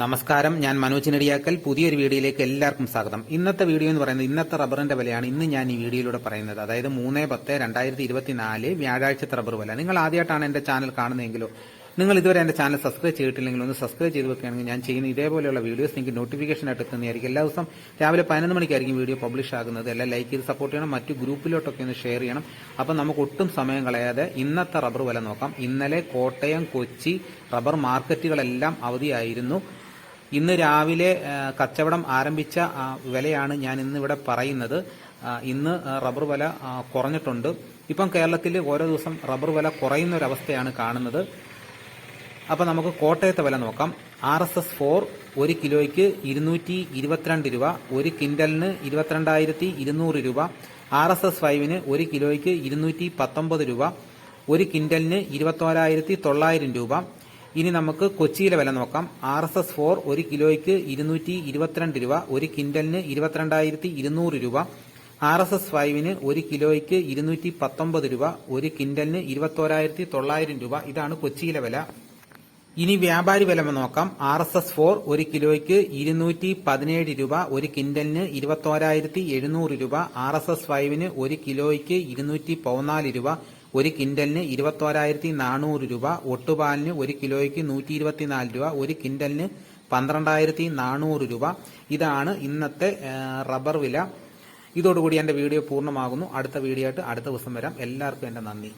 നമസ്കാരം. ഞാൻ മനോജ് നെടിയാക്കൽ പുതിയൊരു വീഡിയോയിലേക്ക് എല്ലാവർക്കും സ്വാഗതം. ഇന്നത്തെ വീഡിയോ എന്ന് പറയുന്നത് ഇന്നത്തെ റബ്ബറിന്റെ വിലയാണ് ഇന്ന് ഞാൻ ഈ വീഡിയോയിലൂടെ പറയുന്നത്. അതായത് മൂന്ന് പത്ത് രണ്ടായിരത്തി ഇരുപത്തിനാല് വ്യാഴാഴ്ചത്തെ റബ്ബർ വില. നിങ്ങൾ ആദ്യമായിട്ടാണ് എന്റെ ചാനൽ കാണുന്നതെങ്കിലോ നിങ്ങൾ ഇതുവരെ എന്റെ ചാനൽ സബ്സ്ക്രൈബ് ചെയ്തിട്ടില്ലെങ്കിൽ ഒന്ന് സബ്സ്ക്രൈബ് ചെയ്ത് വെക്കുകയാണെങ്കിൽ ഞാൻ ചെയ്യുന്ന ഇതേപോലെയുള്ള വീഡിയോസ് നിങ്ങൾക്ക് നോട്ടിഫിക്കേഷൻ ആയിട്ട് എത്തുന്നതായിരിക്കും. എല്ലാ ദിവസം രാവിലെ പതിനൊന്ന് മണിക്കായിരിക്കും വീഡിയോ പബ്ലിഷ് ആകുന്നത്. എല്ലാം ലൈക്ക് ചെയ്ത് സപ്പോർട്ട് ചെയ്യണം. മറ്റു ഗ്രൂപ്പിലോട്ടൊക്കെ ഒന്ന് ഷെയർ ചെയ്യണം. അപ്പം നമുക്ക് ഒട്ടും സമയം കളയാതെ ഇന്നത്തെ റബ്ബർ വില നോക്കാം. ഇന്നലെ കോട്ടയം കൊച്ചി റബ്ബർ മാർക്കറ്റുകളെല്ലാം അവധിയായിരുന്നു. ഇന്ന് രാവിലെ കച്ചവടം ആരംഭിച്ച വിലയാണ് ഞാൻ ഇന്ന് ഇവിടെ പറയുന്നത്. ഇന്ന് റബ്ബർ വില കുറഞ്ഞിട്ടുണ്ട്. ഇപ്പം കേരളത്തിൽ ഓരോ ദിവസം റബ്ബർ വില കുറയുന്ന ഒരു അവസ്ഥയാണ് കാണുന്നത്. അപ്പം നമുക്ക് കോട്ടയത്തെ വില നോക്കാം. ആർ എസ് എസ് ഫോർ ഒരു കിലോയ്ക്ക് ഇരുന്നൂറ്റി ഇരുപത്തിരണ്ട് രൂപ ഒരു കിൻഡലിന് ഇരുപത്തിരണ്ടായിരത്തി ഇരുന്നൂറ് രൂപ ആർ എസ് എസ് ഫൈവിന് ഒരു കിലോയ്ക്ക് ഇരുന്നൂറ്റി പത്തൊമ്പത് രൂപ ഒരു കിൻഡലിന് ഇരുപത്തോരായിരത്തി തൊള്ളായിരം രൂപ. ഇനി നമുക്ക് കൊച്ചിയിലെ വില നോക്കാം. ആർ എസ് എസ് ഫോർ ഒരു കിലോയ്ക്ക് ഇരുന്നൂറ്റി ഇരുപത്തിരണ്ട് രൂപ ഒരു കിൻഡലിന് ഇരുപത്തിരണ്ടായിരത്തി ഇരുന്നൂറ് രൂപ ആർ എസ് എസ് ഫൈവിന് ഒരു കിലോയ്ക്ക് ഇരുന്നൂറ്റി പത്തൊമ്പത് രൂപ ഒരു കിൻഡലിന് ഇരുപത്തോരായിരത്തി തൊള്ളായിരം രൂപ. ഇതാണ് കൊച്ചിയിലെ വില. ഇനി വ്യാപാരി വിലമ നോക്കാം. ആർ എസ് എസ് ഫോർ ഒരു കിലോയ്ക്ക് ഇരുന്നൂറ്റി പതിനേഴ് രൂപ ഒരു കിൻഡലിന് ഇരുപത്തോരായിരത്തി എഴുന്നൂറ് രൂപ ആർ എസ് എസ് ഫൈവിന് ഒരു കിലോയ്ക്ക് ഇരുന്നൂറ്റി പതിനാല് രൂപ ഒരു കിൻഡലിന് ഇരുപത്തോരായിരത്തി നാനൂറ് രൂപ ഒട്ടുപാലിന് ഒരു കിലോയ്ക്ക് നൂറ്റി ഇരുപത്തിനാല് രൂപ ഒരു കിൻഡലിന് പന്ത്രണ്ടായിരത്തി നാനൂറ് രൂപ. ഇതാണ് ഇന്നത്തെ റബ്ബർ വില. ഇതോടുകൂടി എന്റെ വീഡിയോ പൂർണമാകുന്നു. അടുത്ത വീഡിയോ ആയിട്ട് അടുത്ത ദിവസം വരാം. എല്ലാവർക്കും എന്റെ നന്ദി.